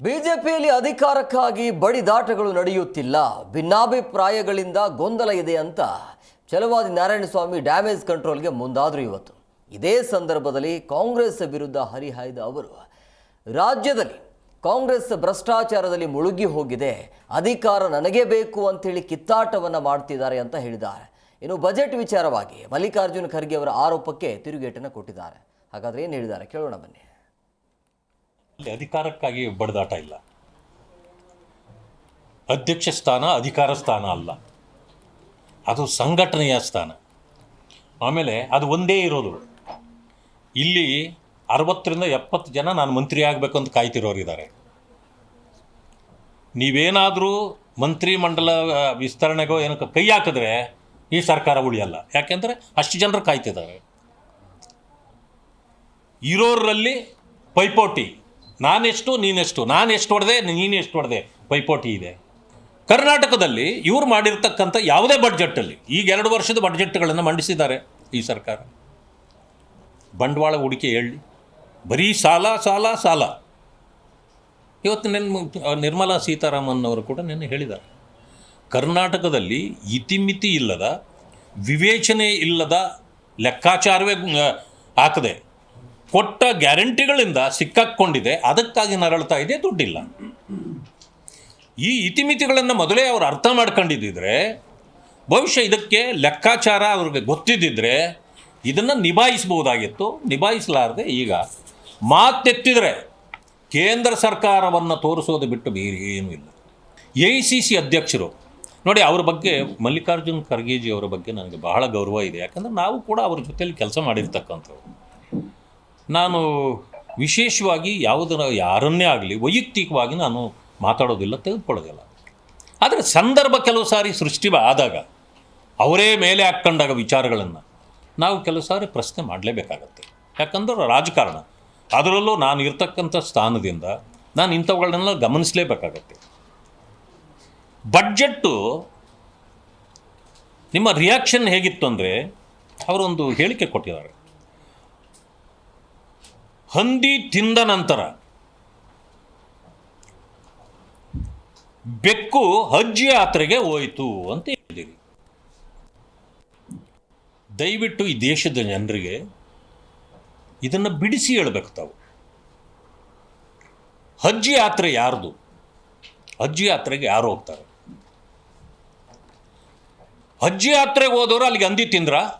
ಬಿಜೆಪಿಯಲ್ಲಿ ಅಧಿಕಾರಕ್ಕಾಗಿ ಬಡಿದಾಟಗಳು ನಡೆಯುತ್ತಿಲ್ಲ. ಭಿನ್ನಾಭಿಪ್ರಾಯಗಳಿಂದ ಗೊಂದಲ ಇದೆ ಅಂತ ಛಲವಾದಿ ನಾರಾಯಣಸ್ವಾಮಿ ಡ್ಯಾಮೇಜ್ ಕಂಟ್ರೋಲ್ಗೆ ಮುಂದಾದರು ಇವತ್ತು. ಇದೇ ಸಂದರ್ಭದಲ್ಲಿ ಕಾಂಗ್ರೆಸ್ ವಿರುದ್ಧ ಹರಿಹಾಯ್ದ ಅವರು, ರಾಜ್ಯದಲ್ಲಿ ಕಾಂಗ್ರೆಸ್ ಭ್ರಷ್ಟಾಚಾರದಲ್ಲಿ ಮುಳುಗಿ ಹೋಗಿದೆ. ಅಧಿಕಾರ ನನಗೆ ಬೇಕು ಅಂತೇಳಿ ಕಿತ್ತಾಟವನ್ನು ಮಾಡ್ತಿದ್ದಾರೆ ಅಂತ ಹೇಳಿದ್ದಾರೆ. ಇನ್ನು ಬಜೆಟ್ ವಿಚಾರವಾಗಿ ಮಲ್ಲಿಕಾರ್ಜುನ ಖರ್ಗೆ ಅವರ ಆರೋಪಕ್ಕೆ ತಿರುಗೇಟನ್ನು ಕೊಟ್ಟಿದ್ದಾರೆ. ಹಾಗಾದರೆ ಏನು ಹೇಳಿದ್ದಾರೆ? ಕೇಳೋಣ ಬನ್ನಿ. ಅಲ್ಲಿ ಅಧಿಕಾರಕ್ಕಾಗಿ ಬಡದಾಟ ಇಲ್ಲ. ಅಧ್ಯಕ್ಷ ಸ್ಥಾನ ಅಧಿಕಾರ ಸ್ಥಾನ ಅಲ್ಲ. ಅದು ಸಂಘಟನೆಯ ಸ್ಥಾನ. ಆಮೇಲೆ ಅದು ಒಂದೇ ಇರೋದು. ಇಲ್ಲಿ ಅರವತ್ತರಿಂದ ಎಪ್ಪತ್ತು ಜನ ನಾನು ಮಂತ್ರಿ ಆಗಬೇಕು ಅಂತ ಕಾಯ್ತಿರೋರಿದ್ದಾರೆ ನೀವೇನಾದರೂ ಮಂತ್ರಿ ಮಂಡಲ ವಿಸ್ತರಣೆಗೋ ಏನಕ್ಕೆ ಕೈ ಹಾಕಿದ್ರೆ ಈ ಸರ್ಕಾರ ಉಳಿಯಲ್ಲ. ಯಾಕೆಂದರೆ ಅಷ್ಟು ಜನರು ಕಾಯ್ತಿದ್ದಾರೆ. ಇರೋರಲ್ಲಿ ಪೈಪೋಟಿ. ನಾನೆಷ್ಟು, ನೀನೆಷ್ಟು ನಾನು ಎಷ್ಟು ಹೊಡೆದೆ ನೀನು ಎಷ್ಟು ಹೊಡೆದೆ ಪೈಪೋಟಿ ಇದೆ. ಕರ್ನಾಟಕದಲ್ಲಿ ಇವ್ರು ಮಾಡಿರ್ತಕ್ಕಂಥ ಯಾವುದೇ ಬಡ್ಜೆಟ್ಟಲ್ಲಿ, ಈಗ ಎರಡು ವರ್ಷದ ಬಡ್ಜೆಟ್ಗಳನ್ನು ಮಂಡಿಸಿದ್ದಾರೆ ಈ ಸರ್ಕಾರ. ಬಂಡವಾಳ ಹೂಡಿಕೆ ಹೇಳಿ, ಬರೀ ಸಾಲ ಸಾಲ ಸಾಲ. ಇವತ್ತು ನನ್ನ ನಿರ್ಮಲಾ ಸೀತಾರಾಮನ್ ಅವರು ಕೂಡ ನಿನ್ನೆ ಹೇಳಿದ್ದಾರೆ. ಕರ್ನಾಟಕದಲ್ಲಿ ಇತಿಮಿತಿ ಇಲ್ಲದ, ವಿವೇಚನೆ ಇಲ್ಲದ ಲೆಕ್ಕಾಚಾರವೇ ಹಾಕದೆ ಕೊಟ್ಟ ಗ್ಯಾರಂಟಿಗಳಿಂದ ಸಿಕ್ಕಾಕ್ಕೊಂಡಿದೆ ಅದಕ್ಕಾಗಿ ನರಳ್ತಾ ಇದೆ, ದುಡ್ಡಿಲ್ಲ. ಈ ಇತಿಮಿತಿಗಳನ್ನು ಮೊದಲೇ ಅವರು ಅರ್ಥ ಮಾಡ್ಕೊಂಡಿದ್ದಿದ್ರೆ, ಬಹುಶಃ ಇದಕ್ಕೆ ಲೆಕ್ಕಾಚಾರ ಅವ್ರಿಗೆ ಗೊತ್ತಿದ್ದಿದ್ರೆ ಇದನ್ನು ನಿಭಾಯಿಸ್ಬೋದಾಗಿತ್ತು ನಿಭಾಯಿಸಲಾರದೆ ಈಗ ಮಾತೆತ್ತಿದರೆ ಕೇಂದ್ರ ಸರ್ಕಾರವನ್ನು ತೋರಿಸೋದು ಬಿಟ್ಟು ಬೇರೆ ಏನೂ ಇಲ್ಲ. ಎ ಸಿ ಸಿ ಅಧ್ಯಕ್ಷರು, ನೋಡಿ ಅವ್ರ ಬಗ್ಗೆ ಮಲ್ಲಿಕಾರ್ಜುನ್ ಖರ್ಗೇಜಿ ಅವರ ಬಗ್ಗೆ ನನಗೆ ಬಹಳ ಗೌರವ ಇದೆ. ಯಾಕಂದರೆ ನಾವು ಕೂಡ ಅವ್ರ ಜೊತೆಯಲ್ಲಿ ಕೆಲಸ ಮಾಡಿರ್ತಕ್ಕಂಥವ್ರು. ನಾನು ವಿಶೇಷವಾಗಿ ಯಾವುದರ ಯಾರನ್ನೇ ಆಗಲಿ ವೈಯಕ್ತಿಕವಾಗಿ ನಾನು ಮಾತಾಡೋದಿಲ್ಲ ತೆಗೆದುಕೊಳ್ಳೋದಿಲ್ಲ ಆದರೆ ಸಂದರ್ಭ ಕೆಲವು ಸಾರಿ ಸೃಷ್ಟಿ ಆದಾಗ ಅವರೇ ಮೇಲೆ ಹಾಕ್ಕೊಂಡಾಗ ವಿಚಾರಗಳನ್ನು ನಾವು ಕೆಲವು ಸಾರಿ ಪ್ರಶ್ನೆ ಮಾಡಲೇಬೇಕಾಗತ್ತೆ. ಯಾಕಂದ್ರೆ ರಾಜಕಾರಣ. ಅದರಲ್ಲೂ ನಾನು ಇರ್ತಕ್ಕಂಥ ಸ್ಥಾನದಿಂದ ನಾನು ಇಂಥವುಗಳನ್ನೆಲ್ಲ ಗಮನಿಸಲೇಬೇಕಾಗತ್ತೆ. ಬಡ್ಜೆಟ್ಟು ನಿಮ್ಮ ರಿಯಾಕ್ಷನ್ ಹೇಗಿತ್ತು ಅಂದರೆ ಅವರೊಂದು ಹೇಳಿಕೆ ಕೊಟ್ಟಿದ್ದಾರೆ. ಹಂದಿ ತಿಂದ ನಂತರ ಬೆಕ್ಕು ಹಜ್ಜಿ ಯಾತ್ರೆಗೆ ಹೋಯಿತು ಅಂತ ಹೇಳಿದ್ದೀರಿ ದಯವಿಟ್ಟು ಈ ದೇಶದ ಜನರಿಗೆ ಇದನ್ನು ಬಿಡಿಸಿ ಹೇಳಬೇಕು ತಾವು. ಹಜ್ಜಿ ಯಾತ್ರೆ ಯಾರ್ದು? ಹಜ್ಜಿ ಯಾತ್ರೆಗೆ ಯಾರು ಹೋಗ್ತಾರೆ? ಹಜ್ಜಿ ಯಾತ್ರೆಗೆ ಹೋದವರು ಅಲ್ಲಿಗೆ ಹಂದಿ ತಿಂದ್ರ?